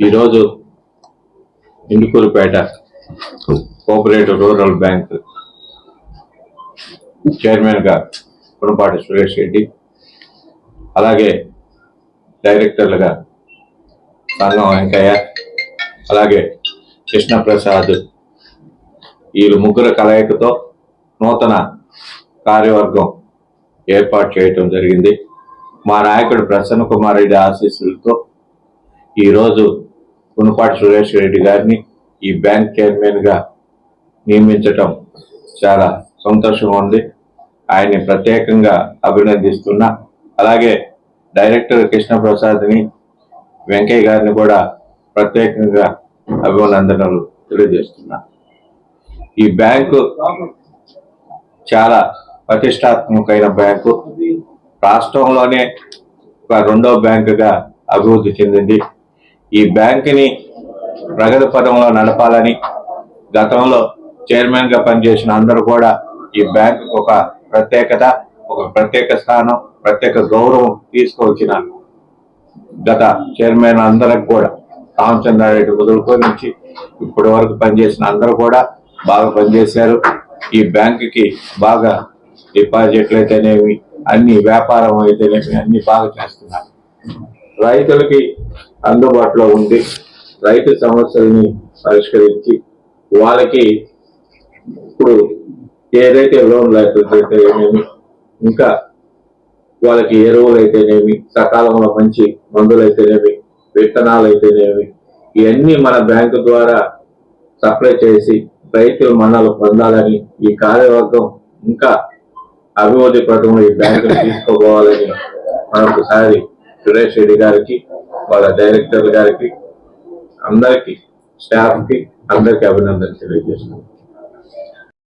ఈరోజు Indukurpet cooperative rural bank చైర్మన్గా సురేష్ రెడ్డి అలాగే డైరెక్టర్లుగా సంగం వెంకయ్య అలాగే కృష్ణప్రసాద్ వీళ్ళు ముగ్గురు కలయికతో నూతన కార్యవర్గం ఏర్పాటు చేయటం జరిగింది. మా నాయకుడు ప్రసన్న కుమార్ రెడ్డి ఆశీస్సులతో ఈరోజు పునపాటి సురేష్ రెడ్డి గారిని ఈ బ్యాంక్ చైర్మన్గా నియమించటం చాలా సంతోషంగా ఉంది. ఆయన్ని ప్రత్యేకంగా అభినందిస్తున్నా అలాగే డైరెక్టర్ కృష్ణప్రసాద్ని వెంకయ్య గారిని కూడా ప్రత్యేకంగా అభినందనలు తెలియజేస్తున్నా. ఈ బ్యాంకు చాలా ప్రతిష్టాత్మకమైన బ్యాంకు. రాష్ట్రంలోనే ఒక రెండో బ్యాంకుగా అభివృద్ధి చెందింది. ఈ బ్యాంకుని ప్రగతి పదంలో నడపాలని గతంలో చైర్మన్గా పనిచేసిన అందరూ కూడా ఈ బ్యాంకు ఒక ప్రత్యేకత ఒక ప్రత్యేక స్థానం ప్రత్యేక గౌరవం తీసుకొచ్చిన గత చైర్మన్ అందరికి కూడా. రామచంద్రారెడ్డి మొదలుకొని నుంచి ఇప్పటి వరకు పనిచేసిన అందరూ కూడా బాగా పనిచేశారు. ఈ బ్యాంకుకి బాగా డిపాజిట్లు అయితేనేమి అన్ని వ్యాపారం అయితేనేమి అన్ని బాగా చేస్తున్నారు. రైతులకి అందుబాటులో ఉండి రైతు సమస్యల్ని పరిష్కరించి వాళ్ళకి ఇప్పుడు ఏదైతే లోన్ లేకపోతేనేమి ఇంకా వాళ్ళకి ఎరువులు అయితేనేమి సకాలంలో మంచి మందులు అయితేనేమి విత్తనాలు అయితేనేమి ఇవన్నీ మన బ్యాంకు ద్వారా సప్లై చేసి రైతుల మన్నాలు పొందాలని ఈ కార్యవర్గం ఇంకా అభివృద్ధి పథకంలో ఈ బ్యాంకులు తీసుకోపోవాలని మరొకసారి సురేష్ రెడ్డి గారికి వాళ్ళ డైరెక్టర్ గారికి అందరికి స్టాఫ్కి అందరికి అభినందన తెలియజేస్తున్నాను